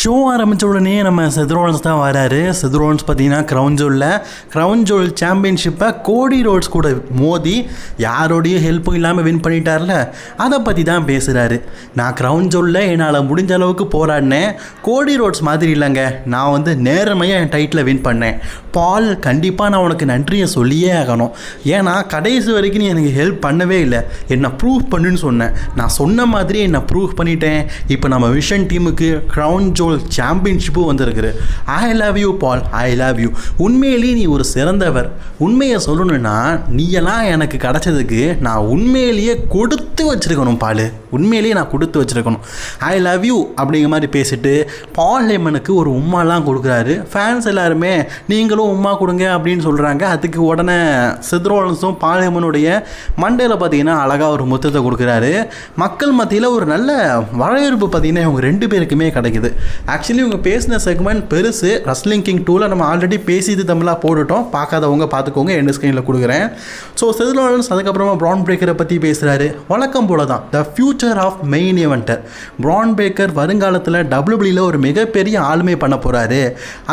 Show ஆரம்பித்த உடனே நம்ம செதுரோன்ஸ் தான் வராரு. செதுரோன்ஸ் பார்த்தீங்கன்னா க்ரௌன் ஜோலில் க்ரௌன் ஜோல் சாம்பியன்ஷிப்பை கோடி ரோட்ஸ் கூட மோதி யாரோடையும் ஹெல்ப்பும் இல்லாமல் வின் பண்ணிட்டார்ல? அதை பற்றி தான் பேசுகிறாரு நான் க்ரௌன் ஜோலில் என்னால் முடிஞ்ச அளவுக்கு போராடினேன். கோடி ரோட்ஸ் மாதிரி இல்லைங்க. நான் வந்து நேர்மையாக என் டைட்டில் வின் பண்ணேன். பால் கண்டிப்பாக நான் உனக்கு நன்றியை சொல்லியே ஆகணும். ஏன்னா கடைசி வரைக்கும் நீ எனக்கு ஹெல்ப் பண்ணவே இல்லை. என்னை ப்ரூவ் பண்ணுன்னு சொன்னேன் நான் சொன்ன மாதிரி என்னை ப்ரூவ் பண்ணிட்டேன். இப்போ நம்ம விஷன் டீமுக்கு க்ரௌன் ஜோல் சாம்பியன்ஷிப்பும் வந்திருக்குது I love you Paul I love you உண்மையிலேயே நீ ஒரு சிறந்தவர். உண்மையை சொல்லணும்னா நீயெல்லாம் எனக்கு கிடைச்சதுக்கு நான் உண்மையிலேயே கொடுத்து வச்சிருக்கணும் பால். உண்மையிலேயே நான் கொடுத்து வச்சிருக்கணும். ஐ லவ் யூ அப்படிங்கிற மாதிரி பேசிட்டு பால் லெமனுக்கு ஒரு உம்மாலாம் கொடுக்குறாரு. ஃபேன்ஸ் எல்லாருமே நீங்களும் உம்மா கொடுங்க அப்படின்னு சொல்கிறாங்க அதுக்கு உடனே சித்ரோலன்ஸும் பால் லெமனுடைய மண்டையில் பார்த்தீங்கன்னா அழகாக ஒரு முத்தத்தை கொடுக்குறாரு. மக்கள் மத்தியில் ஒரு நல்ல வரவேற்பு பார்த்தீங்கன்னா இவங்க ரெண்டு பேருக்குமே கிடைக்குது. ஆக்சுவலி இவங்க பேசின செக்மெண்ட் பெருசு. ரஸ்லிங் கிங் டூவில் நம்ம ஆல்ரெடி பேசிது தமிழாக போட்டுட்டோம். பார்க்காதவங்க பார்த்துக்கோங்க என் ஸ்க்ரீனில் கொடுக்குறேன். ஸோ செதுலாலன்ஸ் அதுக்கப்புறமா ப்ரான் பிரேக்கரை பற்றி பேசுகிறாரு வழக்கம் போல தான் the future of main eventer Bron Breaker வருங்காலத்தில் டபிள்யூபிளியில் ஒரு மிகப்பெரிய ஆளுமை பண்ண போகிறாரு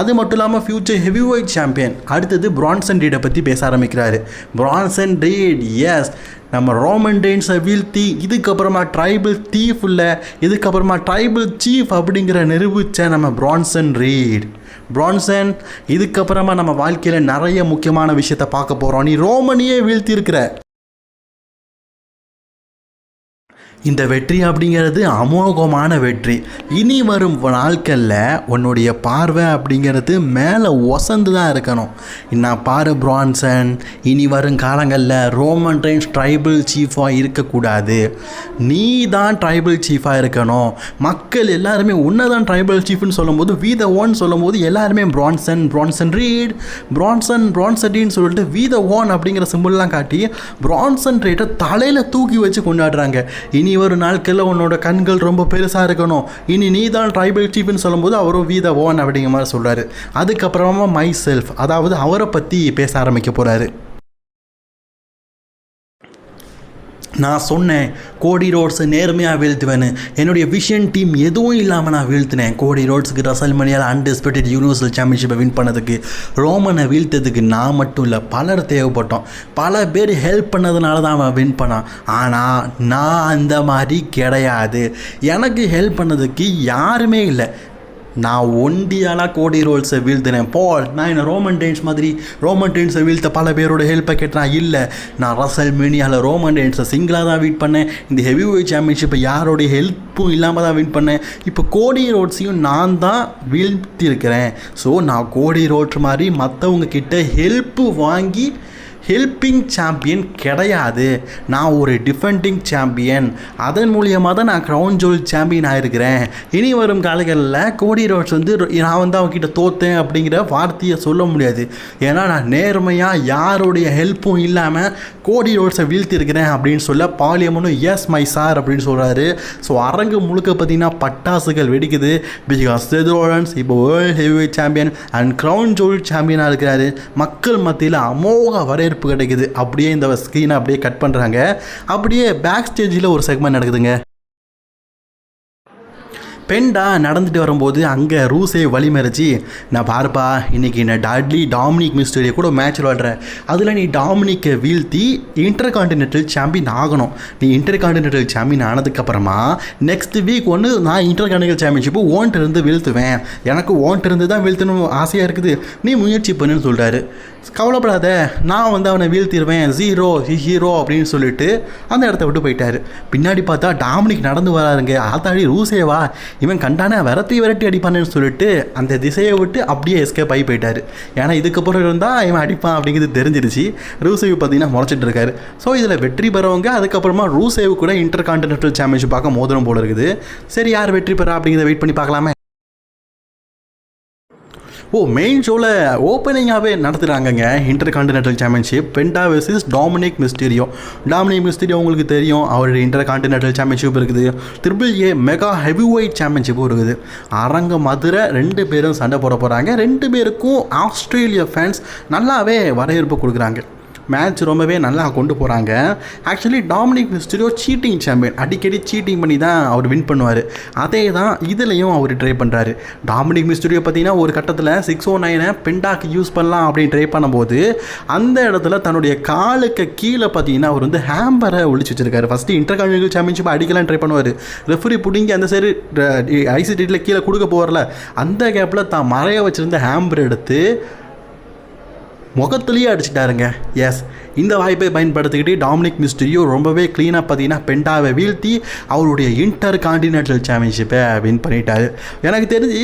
அது மட்டும் இல்லாமல் ஃபியூச்சர் ஹெவி ஒயிட் சாம்பியன் அடுத்தது பிரான்சன் ரீடை பற்றி பேச ஆரம்பிக்கிறாரு. பிரான்சன் ரீட் எஸ் நம்ம ரோமன் டெயின்ஸை வீழ்த்தி இதுக்கப்புறமா ட்ரைபிள் தீஃப் இல்லை இதுக்கப்புறமா ட்ரைபிள் சீஃப் அப்படிங்கிற நிரூபித்த நம்ம பிரான்சன் ரீட் பிரான்சன் இதுக்கப்புறமா நம்ம வாழ்க்கையில் நிறைய முக்கியமான விஷயத்தை பார்க்க போகிறோம் நீ ரோமனியே வீழ்த்தி இந்த வெற்றி அப்படிங்கிறது அமோகமான வெற்றி. இனி வரும் நாட்களில் உன்னுடைய பார்வை அப்படிங்கிறது மேலே ஒசந்து தான் இருக்கணும். நான் பாரு பிரான்சன் இனி வரும் காலங்களில் ரோமன் ரைன்ஸ் ட்ரைபிள் சீஃபாக இருக்கக்கூடாது. நீ தான் ட்ரைபிள் சீஃபாக இருக்கணும். மக்கள் எல்லாருமே உன்னை தான் ட்ரைபிள் சீஃப்னு சொல்லும்போது வி த ஓன் சொல்லும்போது எல்லாருமே பிரான்சன் பிரான்சன் ரீட் பிரான்சன் பிரான்சடின்னு சொல்லிட்டு வி த ஓன் அப்படிங்கிற சிம்பிள்லாம் காட்டி பிரான்சன் ரேட்டை தலையில் தூக்கி வச்சு கொண்டாடுறாங்க. இனி ஒரு நாட்களில் உன்னோட கண்கள் ரொம்ப பெருசாக இருக்கணும். இனி நீ தான் ட்ரைபல் சீஃப்னு சொல்லும்போது அவரும் வி த ஓன் அப்படிங்கிற மாதிரி சொல்கிறாரு அதுக்கப்புறமா மை செல்ஃப் அதாவது அவரை பற்றி பேச ஆரம்பிக்க போகிறாரு நான் சொன்னேன் கோடி ரோட்ஸை நேர்மையாக வீழ்த்துவேன்னு. என்னுடைய விஷன் டீம் எதுவும் இல்லாமல் நான் வீழ்த்தினேன். கோடி ரோட்ஸுக்கு ரசல் மணியால் அன்டிஸ்பியூட்டட் யூனிவர்சல் சாம்பியன்ஷிப்பை வின் பண்ணதுக்கு ரோமனை வீழ்த்ததுக்கு நான் மட்டும் இல்லை பலர் தேவைப்பட்டோம். பல பேர் ஹெல்ப் பண்ணதுனால தான் அவன் வின் பண்ணான். ஆனால் நான் அந்த மாதிரி கிடையாது. எனக்கு ஹெல்ப் பண்ணதுக்கு யாருமே இல்லை. நான் ஒண்டியாலாம் கோடி ரோல்ஸை வீழ்த்தினேன். போல் நான் என்ன ரோமன் டேன்ஸ் மாதிரி? ரோமன் டேன்ஸை வீழ்த்த பல பேரோட ஹெல்ப்பை கேட்டேன். இல்லை நான் ரசல் மீனியாவில் ரோமன் டேன்ஸை சிங்கிளாக தான் வின் பண்ணேன். இந்த ஹெவி வெயிட் சாம்பியன்ஷிப்பை யாரோடைய ஹெல்ப்பும் இல்லாமல் தான் வின் பண்ணேன். இப்போ கோடி ரோட்ஸையும் நான் தான் வீழ்த்தியிருக்கிறேன். ஸோ நான் கோடி ரோட்ஸ் மாதிரி மற்றவங்க கிட்ட ஹெல்ப்பு வாங்கி ஹெல்பிங் சாம்பியன் கிடையாது. நான் ஒரு டிஃபெண்டிங் சாம்பியன் அதன் மூலியமாக தான் நான் க்ரௌன் ஜோல் சாம்பியன் ஆயிருக்கிறேன். இனி வரும் காலங்களில் கோடி ரோட்ஸ் வந்து நான் வந்து அவங்ககிட்ட தோத்தேன் அப்படிங்கிற வார்த்தையை சொல்ல முடியாது. ஏன்னா நான் நேர்மையாக யாருடைய ஹெல்ப்பும் இல்லாமல் கோடி ரோட்ஸை வீழ்த்திருக்கிறேன் அப்படின்னு சொல்ல பாலியமனும் எஸ் மை சார் அப்படின்னு சொல்கிறாரு ஸோ அரங்கு முழுக்க பார்த்தீங்கன்னா பட்டாசுகள் வெடிக்குது. பிகாஸ் ரோலன்ஸ் இப்போ world heavy champion and crown jewel சாம்பியனாக இருக்கிறாரு. மக்கள் மத்தியில் அமோக வரவேற்பு கிடைக்குது. அப்படியே இந்த ஸ்க்ரீனை அப்படியே கட் பண்ணுறாங்க அப்படியே பேக் ஸ்டேஜில் ஒரு செக்மெண்ட் நடக்குதுங்க. பெண்டா நடந்துட்டு வரும்போது அங்கே ரூஸே வழிமறிச்சு நான் பாருப்பா இன்னைக்கு நான் டாட்லி டாமினிக் மிஸ்டரியை கூட மேட்ச் விளாடுறேன் அதில் நீ டாமினிக்கை வீழ்த்தி இன்டர் கான்டினென்டல் சாம்பியன் ஆகணும். நீ இன்டர் கான்டினென்டல் சாம்பியன் ஆனதுக்கப்புறமா நெக்ஸ்ட் வீக் ஒன்று நான் இன்டர் கான்டினென்டல் சாம்பியன்ஷிப்பு ஓன்ட்டு இருந்து வீழ்த்துவேன். எனக்கு ஓன்ட்டு இருந்து தான் வீழ்த்தணும் ஆசையாக இருக்குது. நீ முயற்சி பண்ணுன்னு சொல்கிறாரு கவலைப்படாத நான் வந்து அவனை வீழ்த்திடுவேன் ஜீரோ ஹீரோ அப்படின்னு சொல்லிட்டு அந்த இடத்த விட்டு போயிட்டார். பின்னாடி பார்த்தா டாமினிக் நடந்து வராருங்க. ஆத்தாடி ரூசேவா? இவன் கண்டானே விரட்டி விரட்டி அடிப்பானேன்னு சொல்லிட்டு அந்த திசையை விட்டு அப்படியே எஸ்கேப் ஆகி போயிட்டார். ஏன்னா இதுக்கப்புறம் இருந்தால் இவன் அடிப்பான் அப்படிங்கிறது தெரிஞ்சிருச்சு. ரூசேவ் பார்த்தீங்கன்னா முளைச்சிட்டு இருக்காரு. ஸோ இதில் வெற்றி பெறவங்க அதுக்கப்புறமா ரூசேவ் கூட இன்டர் கான்டினென்டல் சாம்பியன்ஷிப் பார்க்க மோதிரம் போல இருக்குது. சரி யார் வெற்றி பெறா அப்படிங்கிறத வெயிட் பண்ணி பார்க்கலாமே. ஓ மெயின் ஷோவில் ஓப்பனிங்காகவே நடத்துகிறாங்கங்க intercontinental championship Penta versus Dominik Mysterio Dominik Mysterio உங்களுக்கு தெரியும் அவருடைய இன்டர் கான்டினென்டல் சாம்பியன்ஷிப் இருக்குது. Triple A mega heavyweight சாம்பியன்ஷிப்பும் இருக்குது. அரங்க மதுரை ரெண்டு பேரும் சண்டை போட போகிறாங்க ரெண்டு பேருக்கும் ஆஸ்திரேலியா ஃபேன்ஸ் நல்லாவே வரவேற்பு கொடுக்குறாங்க. மேட்ச் ரொம்பவே நல்லா கொண்டு போகிறாங்க actually Dominik Mysterio cheating champion அடிக்கடி சீட்டிங் பண்ணி தான் அவர் வின் பண்ணுவார். அதே தான் இதுலேயும் அவர் ட்ரை பண்ணுறாரு டாமினிக் மிஸ்டரியோ பார்த்தீங்கன்னா ஒரு கட்டத்தில் சிக்ஸ் ஓ நைனை பெண்டாக்கு யூஸ் பண்ணலாம் அப்படின்னு ட்ரை பண்ணும்போது அந்த இடத்துல தன்னுடைய காலுக்கு கீழே பார்த்தீங்கன்னா அவர் வந்து ஹேம்பரை ஒழிச்சு வச்சிருக்காரு. ஃபஸ்ட்டு இன்டர் கான்டினல் சாம்பியன்ஷிப் அடிக்கலாம் ட்ரை பண்ணுவார். ரெஃபரி பிடிங்கி அந்த சைடு ஐசிடியில் கீழே கொடுக்க போகிறல அந்த கேப்பில் தான் மறைய வச்சிருந்த ஹேம்பர் எடுத்து முகத்துலேயே அடிச்சிட்டாருங்க. எஸ் இந்த வாய்ப்பை பயன்படுத்திக்கிட்டு டாமினிக் மிஸ்டரியோ ரொம்பவே க்ளீனாக பார்த்தீங்கன்னா பெண்டாவை வீழ்த்தி அவருடைய இன்டர் கான்டினென்டல் சாம்பியன்ஷிப்பை வின் பண்ணிட்டாரு. எனக்கு தெரிஞ்சு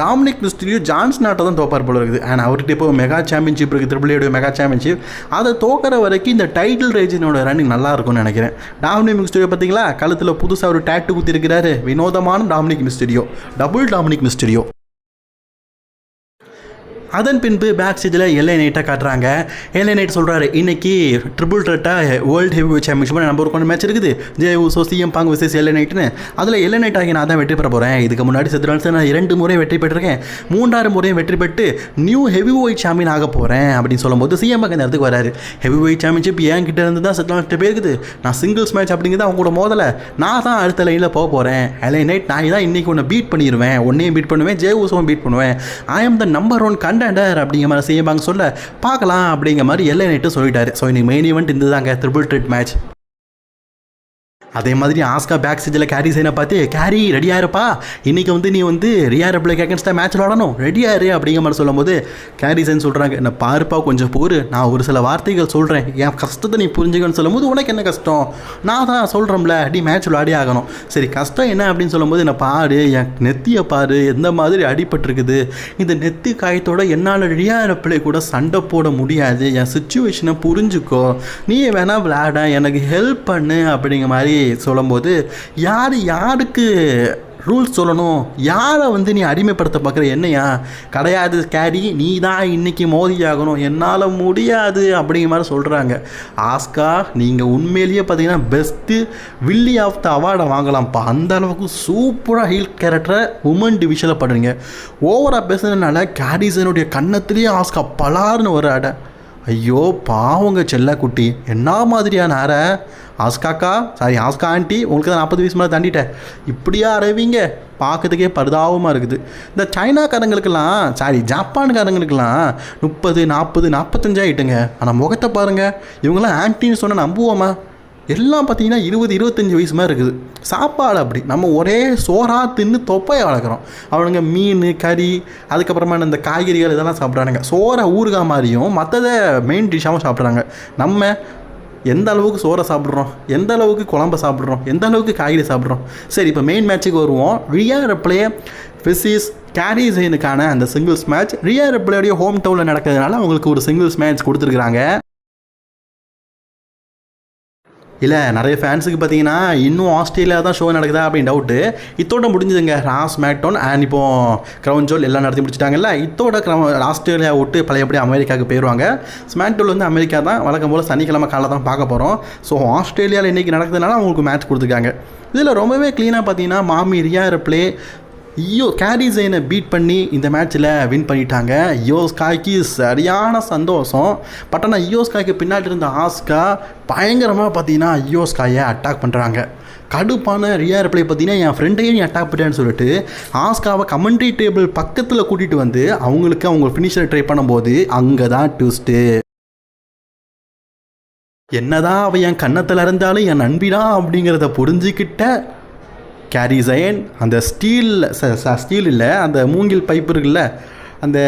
டாமினிக் மிஸ்டரியோ ஜான்ஸ் நாட்டை தான் தோப்பார் போல இருக்குது. ஆனால் அவர்கிட்ட இப்போ மெகா சாம்பியன்ஷிப் இருக்குது ட்ரிபிள் மெகா சாம்பியன்ஷிப் அதை தோக்கிற வரைக்கும் இந்த டைட்டில் ரேஜினோட ரன்னிங் நல்லா இருக்கும்னு நினைக்கிறேன். டாமினிக் மிஸ்டரியோ பார்த்தீங்களா? கழுத்தில் புதுசாக ஒரு டேட்டு குத்திருக்கிறாரு. வினோதமான Dominik Mysterio double Dominik Mysterio அதன் பின்பு பேக் ஸ்டேஜில் எல்ஐ நைட்டாக காட்டுறாங்க. எல்ஐ நைட் சொல்கிறாரு இன்னைக்கு triple ட்ரெட்டாக world heavy championship number one match இருக்குது. Jey Uso CM Punk versus LA நைட்னு அதில் எல்ஐ நைட் ஆகி நான் தான் வெற்றி பெற போகிறேன் இதுக்கு முன்னாடி செத்துறான்ஸ் நான் இரண்டு முறை வெற்றி பெற்றிருக்கேன். மூன்றாறு முறையும் வெற்றி பெற்று நியூ ஹெவி ஒயிட் சாம்பியன் ஆக போகிறேன் அப்படின்னு சொல்லும்போது சிஎம் பாங்க நேரத்துக்கு வராரு ஹெவி ஒயிட் சாம்பியன்ஷிப் என் கிட்ட இருந்து தான் செத்துறான்ஸ்ட்டு போயிருக்குது. நான் சிங்கிள்ஸ் மேட்ச் அப்படிங்கிறது அவங்க கூட மோதலை. நான் தான் அடுத்த லைனில் போக போகிறேன் எல்ஐ நைட் நான் தான் இன்றைக்கி ஒன்று பீட் பண்ணிடுவேன் ஒன்றையும் பீட் பண்ணுவேன். ஜே ஊசோவும் பீட் பண்ணுவேன். I am the number one contender அப்படிங்கிற மாதிரி செய்யப்பாங்க சொல்ல பார்க்கலாம் அப்படிங்கிற மாதிரி எல்லை நைட்டு சொல்லிட்டாரு. ஸோ இன்னைக்கு மெயின் ஈவெண்ட் இந்த தாங்க ட்ரிபிள் ட்ரிட் மேட்ச் அதே மாதிரி ஆஸ்கா பேக் ஸ்டேஜில் கேரி சைனை பார்த்து கேரி ரெடியாக இருப்பா இன்றைக்கி வந்து நீ வந்து ரியார் பிள்ளைக்கு அகேன்ஸ்டாக மேட்ச் விளாடணும் ரெடியாக இரு அப்படிங்கிற மாதிரி சொல்லும்போது கேரி சைன் சொல்கிறாங்க என்ன பாருப்பா கொஞ்சம் போரு நான் ஒரு சில வார்த்தைகள் சொல்கிறேன் என் கஷ்டத்தை நீ புரிஞ்சுக்கன்னு சொல்லும்போது உனக்கு என்ன கஷ்டம்? நான் தான் சொல்கிறோம்ல அடி மேட்ச் விளாடி ஆகணும். சரி கஷ்டம் என்ன அப்படின்னு சொல்லும்போது என்ன பாரு என் நெத்தியை பாரு. எந்த மாதிரி அடிபட்டிருக்குது. இந்த நெத்தி காயத்தோட என்னால் ரியார் பிள்ளை கூட சண்டை போட முடியாது. என் சுச்சுவேஷனை புரிஞ்சுக்கோ. நீ வேணால் விளையாட. எனக்கு ஹெல்ப் பண்ணு அப்படிங்கிற மாதிரி சொல்லும்போது யார் யாருக்கு ரூல்ஸ் சொல்லணும்? யாரை வந்து நீ அடிமைப்படுத்த பார்க்குற என்னையா? கிடையாது கேரி நீ தான் இன்றைக்கி மோதி ஆகணும் என்னால் முடியாது. அப்படிங்கிற மாதிரி சொல்கிறாங்க ஆஸ்கா நீங்கள் உண்மையிலேயே பார்த்தீங்கன்னா பெஸ்ட்டு வில்லி ஆஃப் த அவார்டை வாங்கலாம்ப்பா. அந்த அளவுக்கு சூப்பராக ஹீல் கேரக்டரை உமன் டிவிஷனில் பண்ணுறீங்க ஓவராக பேசுனதுனால கேரிசனுடைய கன்னத்துலேயே ஆஸ்கா பலார்னு ஒரு அடை ஐயோ பாவங்க செல்லக்குட்டி. என்ன மாதிரியான அரை ஆஸ்காக்கா சாரி ஆஸ்கா ஆண்டி உங்களுக்கு தான் நாற்பது வயசு மேலே தாண்டிட்டேன். இப்படியா அறைவீங்க? பார்க்கறதுக்கே பரிதாபமாக இருக்குது. இந்த சைனாக்காரங்களுக்கெல்லாம் சாரி ஜப்பான்காரங்களுக்கெல்லாம் முப்பது நாற்பது நாற்பத்தஞ்சாயிட்டுங்க. ஆனால் முகத்தை பாருங்கள் இவங்கெல்லாம் ஆன்ட்டின்னு சொன்னால் நம்புவோமா? எல்லாம் பார்த்தீங்கன்னா இருபது இருபத்தஞ்சி வயசு மாதிரி இருக்குது. சாப்பாடு அப்படி. நம்ம ஒரே சோறாக தின்னு தொப்பையை வளர்க்குறோம். அவனுங்க மீன் கறி அதுக்கப்புறமா இந்த காய்கறிகள் இதெல்லாம் சாப்பிட்றானுங்க. சோறை ஊறுகாய் மாதிரியும் மற்றதை மெயின் டிஷ்ஷாகவும் சாப்பிட்றாங்க. நம்ம எந்த அளவுக்கு சோறை சாப்பிட்றோம்? எந்த அளவுக்கு குழம்ப சாப்பிட்றோம்? எந்த அளவுக்கு காய்கறி சாப்பிட்றோம்? சரி இப்போ மெயின் மேட்ச்சுக்கு வருவோம். ரியா ரெப்ளே ஃபிசிஸ் கேரி ஜெயினுக்கான அந்த சிங்கிள்ஸ் மேட்ச் ரியா ரெப்ளேடைய ஹோம் டவுனில் நடக்கிறதுனால அவங்களுக்கு ஒரு சிங்கிள்ஸ் மேட்ச் கொடுத்துருக்குறாங்க. இல்லை நிறைய ஃபேன்ஸுக்கு பார்த்தீங்கன்னா இன்னும் ஆஸ்திரேலியா தான் ஷோ நடக்குதா அப்படின்னு டவுட்டு இத்தோட முடிஞ்சதுங்க. ராஸ் மேக்டோன் அண்ட் இப்போ க்ரௌன் ஜோல் எல்லாம் நடத்தி முடிச்சிட்டாங்கல்ல. இத்தோட க்ரௌ ஆஸ்திரேலியா விட்டு பழையபடி அமெரிக்காவுக்கு போயிடுவாங்க ஸ்மாக்டோல் வந்து அமெரிக்கா தான். வழக்கம் போல் சனிக்கிழமை காலை தான் பார்க்க போகிறோம் ஸோ ஆஸ்திரேலியாவில் இன்றைக்கி நடக்கிறதுனால அவங்களுக்கு மேட்ச் கொடுத்துருக்காங்க. இதில் ரொம்பவே க்ளீனாக பார்த்தீங்கன்னா மாமி ரியா ப்ளே ஐயோ கேரி ஜெயினை பீட் பண்ணி இந்த மேட்ச்சில் வின் பண்ணிட்டாங்க. யோஸ்காய்க்கு சரியான சந்தோஷம். பட் ஆனால் யோஸ்காய்க்கு பின்னாடி இருந்த ஆஸ்கா பயங்கரமாக பார்த்தீங்கன்னா யோஸ்காயை அட்டாக் பண்ணுறாங்க கடுப்பான ரியார் பிளே பார்த்தீங்கன்னா என் ஃப்ரெண்டையே நீ அட்டாக் பண்ணிட்டேன்னு சொல்லிட்டு ஆஸ்காவை கமெண்ட்ரி டேபிள் பக்கத்தில் கூட்டிகிட்டு வந்து அவங்களுக்கு அவங்க ஃபினிஷரை ட்ரை பண்ணும்போது அங்கே தான் ட்விஸ்ட்டு என்னதான் அவன் என் கன்னத்தில் இருந்தாலும் என் நண்பிடா அப்படிங்கிறத புரிஞ்சுக்கிட்ட கேரி ஜயன் அந்த ஸ்டீல் ஸ்டீல் இல்லை அந்த மூங்கில் பைப் இருக்குல்ல அந்த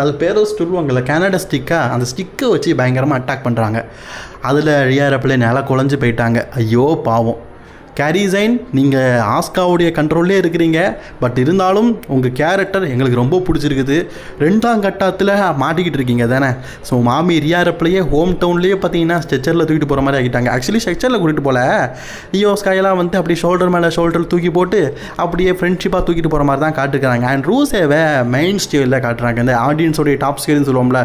அது பேரோ சொல்லுவாங்கள்ல கனடா ஸ்டிக்காக அந்த ஸ்டிக்கை வச்சு பயங்கரமாக அட்டாக் பண்ணுறாங்க அதில் ரியாரப்பில் நில குழஞ்சு போயிட்டாங்க. ஐயோ பாவம். கேரிசைன் நீங்கள் ஆஸ்காவுடைய கண்ட்ரோல்லே இருக்கிறீங்க. பட் இருந்தாலும் உங்கள் கேரக்டர் எங்களுக்கு ரொம்ப பிடிச்சிருக்குது. ரெண்டாம் கட்டத்தில் மாட்டிக்கிட்டு இருக்கீங்க தானே? ஸோ மாமி ரியாரப்பிலேயே ஹோம் டவுன்லேயே பார்த்தீங்கன்னா ஸ்ட்ரெச்சரில் தூக்கிட்டு போகிற மாதிரி ஆகிட்டாங்க. ஆக்சுவலி ஸ்ட்ரெச்சரில் கூட்டிகிட்டு போல. ஈயோஸ்காயெல்லாம் வந்து அப்படியே ஷோல்டர் மேலே ஷோல்டர் தூக்கி போட்டு அப்படியே ஃப்ரெண்ட்ஷிப்பாக தூக்கிட்டு போகிற மாதிரி தான் காட்டுக்கிறாங்க அண்ட் ரூசேவை மெயின் ஸ்டேவில் காட்டுறாங்க. இந்த ஆடியன்ஸோடைய டாப் ஸ்கேல்னு சொல்லுவோம்ல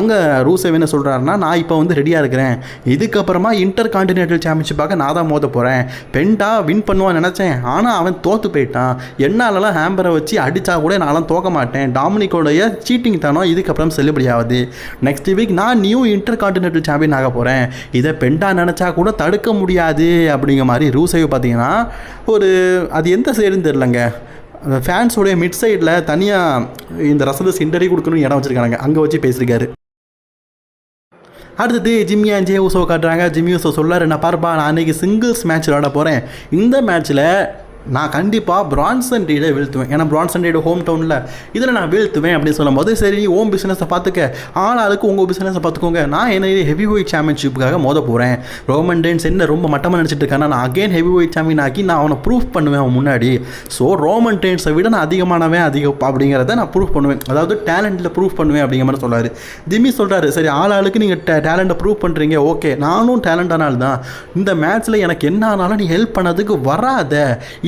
அங்கே ரூசேவ் என்ன சொல்கிறாருன்னா நான் இப்போ வந்து ரெடியாக இருக்கிறேன். இதுக்கப்புறமா இன்டர் கான்டினென்டல் சாம்பியன்ஷிப்பாக நான் தான் மோத போகிறேன் பெண் பெண்டா வின் பண்ணுவான்னு நினச்சேன். ஆனால் அவன் தோற்று போயிட்டான். என்னாலலாம் ஹேம்பரை வச்சு அடித்தா கூட நான்லாம் தோக்க மாட்டேன். டாமினிக்கோடைய சீட்டிங் தானோ இதுக்கப்புறம் செல்லுபடி ஆகுது. நெக்ஸ்ட் வீக் நான் நியூ இன்டர் கான்டினென்டல் சாம்பியன் ஆக போகிறேன் இதை பெண்டா நினச்சா கூட தடுக்க முடியாது அப்படிங்கிற மாதிரி ரூசைவ் பார்த்தீங்கன்னா ஒரு அது எந்த சைடுன்னு தெரிலங்க ஃபேன்ஸோடைய மிட் சைடில் தனியாக இந்த ரசத்தை இன்டர்வியூ கொடுக்கணும்னு இடம் வச்சுருக்காங்க. அங்கே வச்சு பேசியிருக்காரு. அடுத்தது ஜிம்மி அண்ட் ஜே ஊசோ காட்டுறாங்க. ஜிம்மி ஊசோ சொல்லாரு நான் பாருப்பா நான் அன்றைக்கி சிங்கிள்ஸ் மேட்ச் விளாட போகிறேன் இந்த மேட்ச்சில் நான் கண்டிப்பாக பிரான்சன் ரீடை வீழ்த்துவேன். ஏன்னா பிரான்சன் ரீடு ஹோம் டவுனில் இதில் நான் வீழ்த்துவேன் அப்படின்னு சொல்லும்போது சரி நீ ஓம் பிஸ்னஸை பார்த்துக்க ஆளாளுக்கு உங்கள் பிஸ்னஸை பார்த்துக்கோங்க நான் என்ன ஹெவி வெயிட் சாம்பியன்ஷிப்புக்காக மோத போகிறேன் ரோமன் டேன்ஸ் என்ன ரொம்ப மட்டமாக நினச்சிட்டு இருக்கானா நான் அகெயின் ஹெவி வெயிட் சாம்பியன் ஆக்கி நான் அவனை ப்ரூஃப் பண்ணுவேன் அவன் முன்னாடி. ஸோ ரோமன் டேன்ஸை விட நான் அதிகமானவன் அதிகம் அப்படிங்கிறத நான் ப்ரூஃப் பண்ணுவேன். அதாவது டேலண்ட்டில் ப்ரூஃப் பண்ணுவேன் அப்படிங்கிற மாதிரி சொல்கிறாரு திமி சொல்கிறாரு சரி ஆளாளுக்கு நீங்கள் டே டேலண்ட்டை ப்ரூவ் பண்ணுறீங்க ஓகே நானும் டேலண்டான ஆள் தான் இந்த மேட்ச்சில் எனக்கு என்ன ஆனாலும் நீ ஹெல்ப் பண்ணதுக்கு வராத.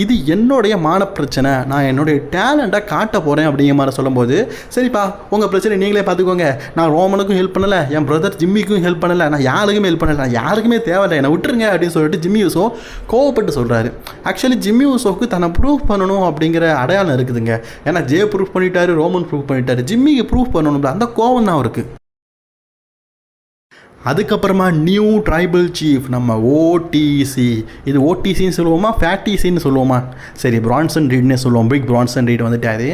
இது என்னுடைய மான பிரச்சனை நான் என்னுடைய டேலண்ட்டை காட்ட போகிறேன் அப்படிங்கிற மாதிரி சொல்லும்போது சரிப்பா உங்கள் பிரச்சனை நீங்களே பார்த்துக்கோங்க. நான் ரோமனுக்கும் ஹெல்ப் பண்ணலை என் பிரதர் ஜிம்மிக்கும் ஹெல்ப் பண்ணலை நான் யாருக்குமே ஹெல்ப் பண்ணலை நான் யாருக்குமே தேவையில்லை என்னை விட்டுருங்க அப்படின்னு சொல்லிட்டு ஜிம்மி யூசோ கோவப்பட்டு சொல்கிறாரு ஆக்சுவலி ஜிம்மி யூசோக்கு தன்னை ப்ரூவ் பண்ணணும் அப்படிங்கிற அடையாளம் இருக்குதுங்க. ஏன்னா ஜே ப்ரூஃப் பண்ணிட்டாரு ரோமன் ப்ரூஃப் பண்ணிட்டாரு ஜிம்மிக்கு ப்ரூஃப் பண்ணணும்ல அந்த கோவம் தான் அவருக்கு. அதுக்கப்புறமா நியூ ட்ரைபல் சீஃப் நம்ம ஓடிசி இது ஓடிசின்னு சொல்லுவோமா? ஃபேட்டிசின்னு சொல்லுவோமா? சரி பிரான்சன் ரீட்னே சொல்லுவோம். பிக் பிரான்சன் ரீட் வந்துட்டாரு.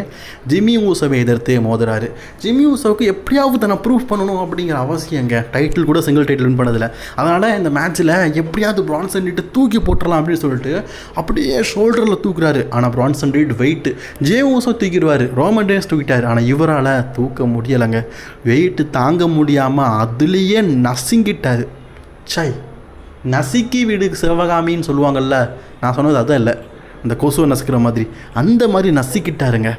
ஜிம்மி ஊசவை எதிர்த்து மோதுறாரு. ஜிம்மி ஊசவுக்கு எப்படியாவது தன்னை ப்ரூஃப் பண்ணணும் அப்படிங்கிற அவசியங்க. டைட்டில் கூட சிங்கிள் டைட்டில் வின் பண்ணதில்லை. அதனால் இந்த மேட்ச்சில் எப்படியாவது பிரான்சன் ரீட்டை தூக்கி போட்டுடலாம் அப்படின்னு சொல்லிட்டு அப்படியே ஷோல்டரில் தூக்குறாரு. ஆனால் Bronson Reed weight Jey Uso தூக்கிடுவார். Roman டேஸ் தூக்கிட்டார். ஆனால் இவரால் தூக்க முடியலைங்க. வெயிட்டு தாங்க முடியாமல் அதுலேயே நசுங்கிட்டார். சை நசுக்கி வீடு சிவகாமின்னு சொல்லுவாங்கள்ல நான் சொன்னது அதான் இல்லை. இந்த கொசுவை நசுக்கிற மாதிரி. அந்த மாதிரி நசுக்கிட்டாருங்க.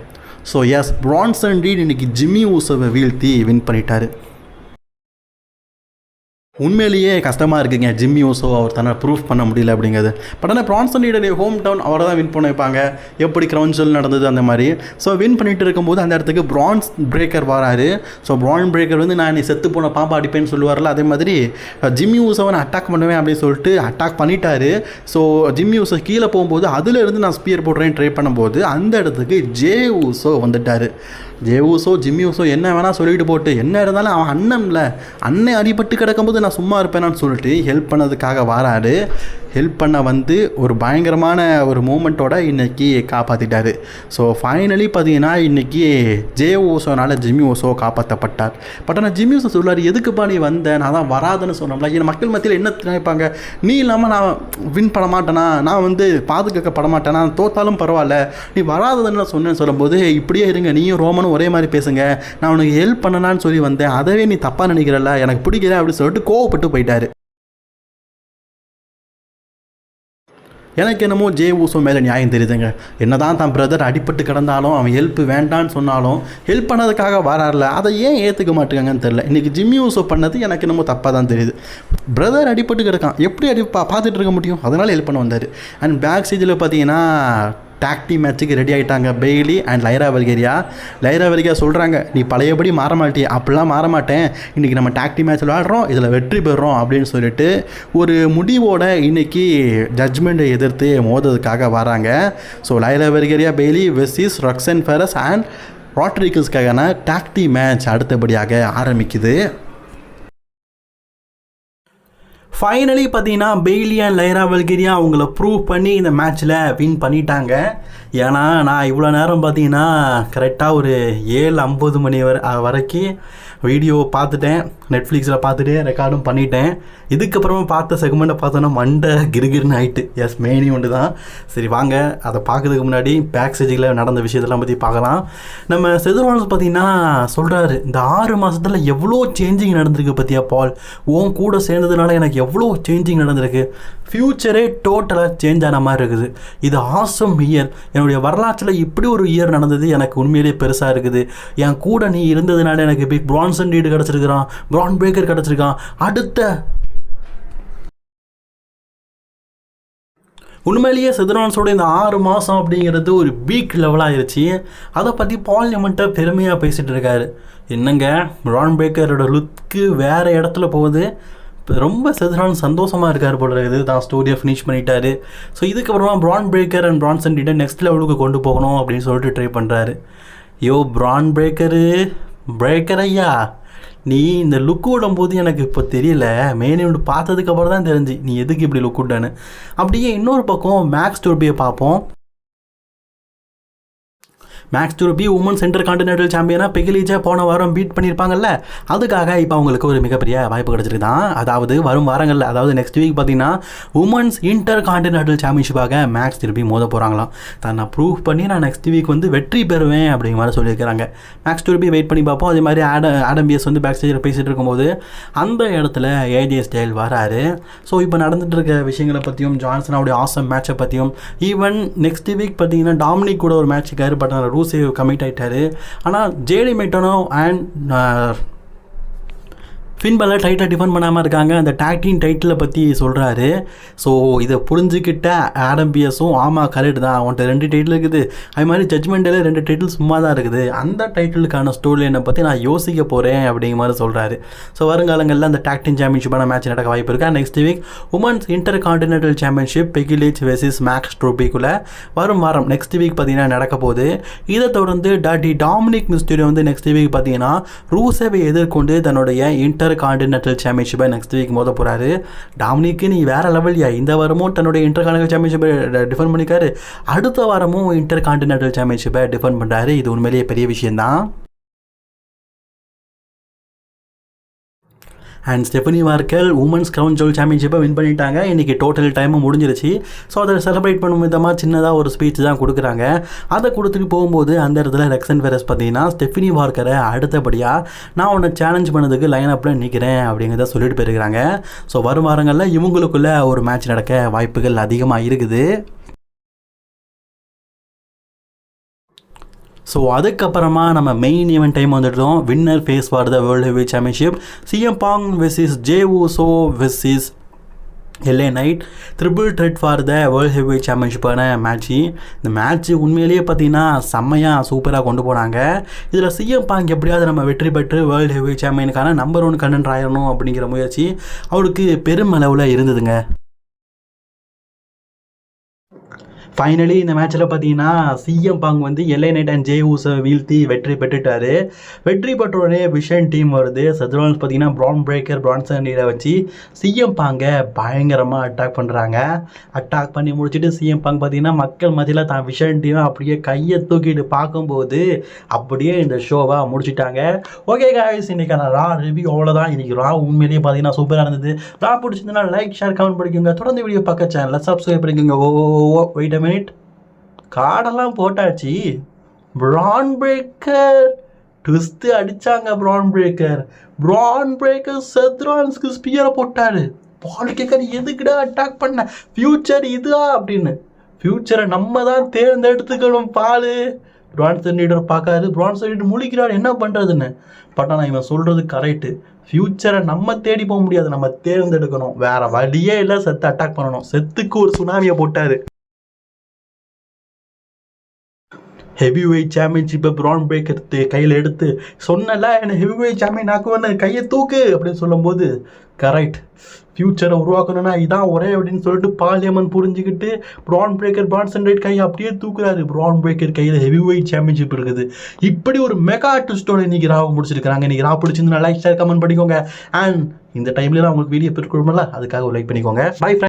ஸோ எஸ் பிரான்சன் ரீட் இன்னைக்கு ஜிம்மி ஊசவை வீழ்த்தி வின் பண்ணிட்டாரு. உண்மையிலேயே கஷ்டமாக இருக்குங்க. ஜிம்மி ஓசோ அவர் தன்னை ப்ரூஃப் பண்ண முடியல அப்படிங்கிறது. பட் ஆனால் ப்ரான்சனியுடைய ஹோம் டவுன் அவரை தான் வின் பண்ண வைப்பாங்க எப்படி கிரவுன்சல் நடந்தது அந்த மாதிரி. ஸோ வின் பண்ணிட்டு இருக்கும்போது அந்த இடத்துக்கு ப்ரான்ஸ் பிரேக்கர் வராரு. ஸோ ப்ரான் பிரேக்கர் வந்து நான் நீ செத்து போன பாம்பா அடிப்பேன்னு சொல்லுவார்ல அதே மாதிரி ஜிம்மி ஊசோவை நான் அட்டாக் பண்ணுவேன் அப்படின்னு சொல்லிட்டு அட்டாக் பண்ணிட்டாரு. ஸோ ஜிம்மி ஊசோ கீழே போகும்போது அதுலேருந்து நான் ஸ்பியர் போடுறேன்னு ட்ரை பண்ணும்போது அந்த இடத்துக்கு ஜே ஊசோ வந்துட்டார். ஜே ஊசோ ஜிம்மி ஊசோ என்ன வேணால் சொல்லிட்டு போட்டு என்ன இருந்தாலும் அவன் அண்ணன்ல அண்ணன் அடிபட்டு கிடக்கும்போது நான் சும்மா இருப்பேனான்னு சொல்லிட்டு ஹெல்ப் பண்ணதுக்காக வராரு. ஹெல்ப் பண்ண வந்து ஒரு பயங்கரமான ஒரு மூமெண்ட்டோட இன்றைக்கி காப்பாற்றிட்டார் ஸோ ஃபைனலி பார்த்தீங்கன்னா இன்றைக்கி ஜே ஓசோனால் ஜிம்மி ஓசோ காப்பாற்றப்பட்டார் பட் ஆனால் ஜிம்மி ஓசோ சொல்லார் எதுக்குப்பா நீ வந்த? நான் தான் வராதுன்னு சொன்னோம்ல. ஏன்னா மக்கள் மத்தியில் என்ன நினைப்பாங்க? நீ இல்லாமல் நான் வின் பண்ண மாட்டேனா? நான் வந்து பாதுகாக்கப்பட மாட்டேனா? தோத்தாலும் பரவாயில்ல. நீ வராதுன்னு நான் சொன்னேன்னு சொல்லும்போது இப்படியே இருங்க. நீயும் ரோமனும் ஒரே மாதிரி பேசுங்க. நான் உனக்கு ஹெல்ப் பண்ணலான்னு சொல்லி வந்தேன். அதவே நீ தப்பாக நினைக்கிறல்ல. எனக்கு பிடிக்கல. அப்படின்னு சொல்லிட்டு கோவப்பட்டு போயிட்டாரு. எனக்கு என்னமோ ஜே ஊசோ மேலே நியாயம் தெரியுதுங்க. என்னதான் தான் பிரதர் அடிபட்டு கிடந்தாலும் அவன் ஹெல்ப் வேண்டான்னு சொன்னாலும் ஹெல்ப் பண்ணதுக்காக வரார்ல அதை ஏன் ஏற்றுக்க மாட்டேங்கன்னு தெரில இன்றைக்கி ஜிம்மி ஊசோ பண்ணது எனக்கு என்னமோ தப்பாக தான் தெரியுது. பிரதர் அடிபட்டு கிடக்கான். எப்படி அடி பா பார்த்துட்டு இருக்க முடியும்? அதனால் ஹெல்ப் பண்ண வந்தார். அண்ட் பேக் ஸ்டேஜில் பார்த்தீங்கன்னா டாக்டி மேட்ச்சுக்கு ரெடி ஆகிட்டாங்க பெய்லி அண்ட் லைரா வெல்கேரியா லைரா வெல்கேரியா சொல்கிறாங்க நீ பழையபடி மாற மாட்டிய. அப்படிலாம் மாற மாட்டேன். இன்றைக்கி நம்ம டாக்டி மேட்ச் விளாடுறோம் இதில் வெற்றி பெறுறோம். அப்படின்னு சொல்லிட்டு ஒரு முடிவோட இன்னைக்கு ஜட்ஜ்மெண்ட்டை எதிர்த்து மோதுறதுக்காக வராங்க. So Lyra Valkyria Bayley versus Roxanne Perez and ராட்ரிகஸ்க்கான டாக்டி மேட்ச் அடுத்தபடியாக ஆரம்பிக்குது. ஃபைனலி பார்த்தீங்கன்னா பெய்லி அண்ட் லைரா வல்கேரியா அவங்கள ப்ரூவ் பண்ணி இந்த மேட்ச்சில் வின் பண்ணிட்டாங்க. ஏன்னா நான் இவ்வளோ நேரம் பார்த்தீங்கன்னா கரெக்டாக ஒரு ஏழு ஐம்பது மணி வரை வரைக்கும் வீடியோ பார்த்துட்டேன் நெட்ஃப்ளிக்ஸில் பார்த்துட்டே ரெக்கார்டும் பண்ணிட்டேன். இதுக்கப்புறமா பார்த்த செக்மெண்ட்டை பார்த்தோன்னா மண்டை கிருகிருன்னு ஆயிட்டு. எஸ் மெயினி ஒன்று தான். சரி வாங்க. அதை பார்க்கறதுக்கு முன்னாடி பேக் ஸ்டேஜில் நடந்த விஷயத்தெல்லாம் பற்றி பார்க்கலாம். நம்ம செதுவானது பார்த்தீங்கன்னா சொல்கிறாரு இந்த ஆறு மாதத்தில் எவ்வளோ சேஞ்சிங் நடந்திருக்கு பார்த்தியா பால்? உன் கூட சேர்ந்ததுனால எனக்கு எவ்வளோ சேஞ்சிங் நடந்திருக்கு. ஃப்யூச்சரே டோட்டலாக சேஞ்ச் ஆன மாதிரி இருக்குது. இது ஆசம் இயர் என்னுடைய வரலாற்றில் இப்படி ஒரு இயர் நடந்தது எனக்கு உண்மையிலேயே பெருசாக இருக்குது. என் கூட நீ இருந்ததுனால எனக்கு பிக் ஜான்சன் டீடு கிடச்சிருக்கிறான். பிரான் பிரேக்கர் கிடச்சிருக்கான். அடுத்த உண்மையிலேயே செதுரான்ஸோட இந்த ஆறு மாதம் அப்படிங்கிறது ஒரு பீக் லெவலாகிருச்சு அதை பற்றி பார்லிமெண்ட்டை பெருமையாக பேசிகிட்டு இருக்காரு. என்னங்க பிரான் பேக்கரோட லுக்கு வேறு இடத்துல போகுது. ரொம்ப செதுரான் சந்தோஷமாக இருக்கார் போல இருக்குது. தான் ஸ்டோரியை ஃபினிஷ் பண்ணிட்டாரு. ஸோ இதுக்கப்புறமா ப்ரான் பிரேக்கர் அண்ட் ப்ரான்சன் டீட்டை நெக்ஸ்ட் லெவலுக்கு கொண்டு போகணும் அப்படின்னு சொல்லிட்டு ட்ரை பண்ணுறாரு யோ ப்ரான் பிரேக்கரு பிரேக்கர் ஐயா நீ இந்த லுக்கு விடும்போது எனக்கு இப்போ தெரியல. மெயின் இவண்ட் பார்த்ததுக்கப்புறம் தான் தெரிஞ்சு. நீ எதுக்கு இப்படி லுக் விட்டேன்னு. அப்படியே இன்னொரு பக்கம் மேக்ஸ் டோபியை பார்ப்போம். மேக்ஸ் டூர்பி உமன் சென்டர் கான்டினென்டல் சாம்பியனாக பெகிலிஜா போன வாரம் பீட் பண்ணியிருப்பாங்கல்ல அதுக்காக இப்போ அவங்களுக்கு ஒரு மிகப்பெரிய வாய்ப்பு கிடச்சிருக்குதான் அதாவது வரும் வாரங்களில் அதாவது நெக்ஸ்ட் வீக் பார்த்தீங்கன்னா உமன்ஸ் இன்டர் கான்டினென்டல் சாம்பியன்ஷிப்பாக மேக்ஸ் திருப்பி மோத போகிறாங்களாம் தன்னை நான் ப்ரூவ் பண்ணி நான் நெக்ஸ்ட் வீக் வந்து வெற்றி பெறுவேன் அப்படிங்கிற மாதிரி சொல்லியிருக்கிறாங்க. மேக்ஸ் டூர்பி வெயிட் பண்ணி பார்ப்போம். அதே மாதிரி ஆட ஆடம்பிஎஸ் வந்து பேக் ஸ்டேஜில் பேசிகிட்டு இருக்கும்போது அந்த இடத்துல ஏஜே ஸ்டைல் வராரு. ஸோ இப்போ நடந்துட்டு இருக்க விஷயங்களை பற்றியும் ஜான்சனாவுடைய ஆசம் மேட்சை பற்றியும் ஈவன் நெக்ஸ்ட் வீக் பார்த்தீங்கன்னா டாமினிக் கூட ஒரு மேட்ச் இருக்காரு ரூ ஆனால் கமிட் ஆகிட்டாரு ஆனால் ஜேடி மெட்டனோ அண்ட் ஃபின்பலை டைட்டில் டிஃபன் பண்ணாமல் இருக்காங்க. அந்த டாக்டின் டைட்டிலை பற்றி சொல்கிறாரு ஸோ இதை புரிஞ்சுக்கிட்ட ஆடம்பிஎஸும் ஆமாம் கரெக்ட் தான். அவன்கிட்ட ரெண்டு டைட்டில் இருக்குது. அது மாதிரி ஜட்மெண்ட்டில் ரெண்டு டைட்டில் சும்மா தான் இருக்குது. அந்த டைட்டிலுக்கான ஸ்டோரி என்னை பற்றி நான் யோசிக்க போகிறேன் அப்படிங்கிற மாதிரி சொல்கிறாரு ஸோ வருங்காலங்களில் அந்த டாக்டின் சாம்பியன்ஷிப்பான மேட்ச் நடக்க வாய்ப்பு இருக்கா? Next week women's intercontinental championship பெகிலேஜ் versus maths ட்ரோபிக்குள்ளே வரும் வாரம் நெக்ஸ்ட் வீக் பார்த்தீங்கன்னா நடக்க போகுது. இதை தொடர்ந்து டாடி டாமினிக் மிஸ்டீரியோ வந்து நெக்ஸ்ட் வீக் பார்த்தீங்கன்னா ரூசவை எதிர்கொண்டு தன்னுடைய இன்டர் கான்டினென்டல் சாம்பியன்ஷிப்பை நெக்ஸ்ட் வீக் மோத போகிறாரு டாமினிக்கு நீ வேற லெவல்யா இந்த வாரமும் தன்னுடைய இன்டர் கான்டினென்டல் சாம்பியன்ஷிப்பை டிஃபெண்ட் பண்ணிக்காரு. அடுத்த வாரமும் இன்டர் கான்டினென்டல் சாம்பியன்ஷிப்பை டிஃபெண்ட் பண்ணுறாரு இது உண்மையிலேயே பெரிய விஷயம்தான். And Stephanie Markle women's crown jewel சாம்பியன்ஷிப்பை win பண்ணிட்டாங்க. இன்றைக்கி டோட்டல் டைமும் முடிஞ்சிருச்சு. ஸோ அதை செலிப்ரேட் பண்ணும் விதமாக சின்னதாக ஒரு ஸ்பீச் தான் கொடுக்குறாங்க. அதை கொடுத்துட்டு போகும்போது அந்த இடத்துல ரெக்ஸன் வெரஸ் பார்த்தீங்கன்னா ஸ்டெஃபினி வார்க்கரை அடுத்தபடியாக நான் உன்னை சேலஞ்ச் பண்ணதுக்கு லைன் அப்பில் நிற்கிறேன் அப்படிங்கிறத சொல்லிட்டு போயிருக்கிறாங்க. ஸோ வரும் வாரங்களில் இவங்களுக்குள்ளே ஒரு மேட்ச் நடக்க வாய்ப்புகள் அதிகமாக இருக்குது. ஸோ அதுக்கப்புறமா நம்ம மெயின் ஈவெண்ட் டைம் வந்துட்டோம். Winner face for the world heavy championship CM Punk versus Jey Uso versus LA Knight triple threat for the world heavy சாம்பியன்ஷிப்பான match இந்த மேட்ச்சு உண்மையிலேயே பார்த்தீங்கன்னா செம்மையாக சூப்பராக கொண்டு போனாங்க. இதில் சிஎம் பாங் எப்படியாவது நம்ம வெற்றி பெற்று வேர்ல்டு ஹெவி சாம்பியனுக்கான நம்பர் ஒன் கண்டென்ட் ஆயிடணும் அப்படிங்கிற முயற்சி அவருக்கு பெருமளவில் இருந்ததுங்க. ஃபைனலி இந்த மேட்ச்சில் பார்த்தீங்கன்னா சிஎம் பாங் வந்து எல்ஐ நைட் அண்ட் ஜே ஊஸை வீழ்த்தி வெற்றி பெற்றுட்டாரு. வெற்றி பெற்ற உடனே விஷன் டீம் வருது. சத்ரோன்ஸ் பார்த்தீங்கன்னா ப்ரான் பிரேக்கர் பிரான்சன் நீரை வச்சு சிஎம் பாங்கை பயங்கரமாக அட்டாக் பண்ணுறாங்க அட்டாக் பண்ணி முடிச்சுட்டு சிஎம் பாங் பார்த்தீங்கன்னா மக்கள் மத்தியில் தான் விஷன் டீமை அப்படியே கையை தூக்கிட்டு பார்க்கும்போது அப்படியே இந்த ஷோவை முடிச்சிட்டாங்க. ஓகே காய்ஸ் இன்னைக்கான ரா ரிவ்யூ அவ்வளோதான் இன்னைக்கு ரா உண்மையிலேயே பார்த்தீங்கன்னா சூப்பராக இருந்தது. ரா பிடிச்சிருந்தா லைக் ஷேர் கமெண்ட் பண்ணிக்கோங்க. தொடர்ந்து வீடியோ பார்க்க சேனலில் சப்ஸ்கிரைப் பண்ணிக்கோங்க. Oh, oh, oh, oh wait minute கார்டெல்லாம் போட்டாச்சு. ப்ரான் பிரேக்கர் ட்விஸ்ட்டு அடித்தாங்க ப்ரான் பிரேக்கர் ப்ரான் பிரேக்கர் செத்ரான்ஸ்க்கு ஸ்பியரை போட்டாரு. பால் கேக்கர் எதுக்குடா அட்டாக் பண்ண? ஃப்யூச்சர் இதுவா? அப்படின்னு. ஃப்யூச்சரை நம்ம தான் தேர்ந்தெடுத்துக்கணும் பால். பிரான்சன் லீடர் பார்க்காரு பிரான்சன் லீடர் முழிக்கிறார். என்ன பண்ணுறதுன்னு பட் ஆனால் இவன் சொல்கிறது கரெக்டு ஃப்யூச்சரை நம்ம தேடி போக முடியாது. நம்ம தேர்ந்தெடுக்கணும். வேற வழியே இல்லை. செத்து அட்டாக் பண்ணணும். செத்துக்கு ஒரு சுனாமியை போட்டார். ஹெவி வெயிட் சாம்பியன்ஷிப்பை ப்ரான் பிரேக்கர் கையில் எடுத்து சொன்னல என்ன ஹெவி வெயிட் சாம்பியன் ஆக்குவேன்னு கையை தூக்கு அப்படின்னு சொல்லும்போது கரெக்ட் ஃப்யூச்சரை உருவாக்கணும்னா இதான் ஒரே அப்படின்னு சொல்லிட்டு பாலியமன் புரிஞ்சுக்கிட்டு ப்ரான் பிரேக்கர் பிரான்சன் ரைட் கையை அப்படியே தூக்குறாரு. ப்ரான் பிரேக்கர் கையில் ஹெவி வெயிட் சாம்பியன்ஷிப் இருக்குது. இப்படி ஒரு மெகா ட்விஸ்டோட இன்னைக்கு ராவ் முடிச்சிருக்காங்க இன்னைக்கு ரா பிடிச்சிருந்தா லைக் ஷேர் கமெண்ட் பண்ணிக்கோங்க அண்ட் இந்த டைம்ல உங்களுக்கு வீடியோ பெற்றுக்கொடுமல அதுக்காக லைக் பண்ணிக்கோங்க. பை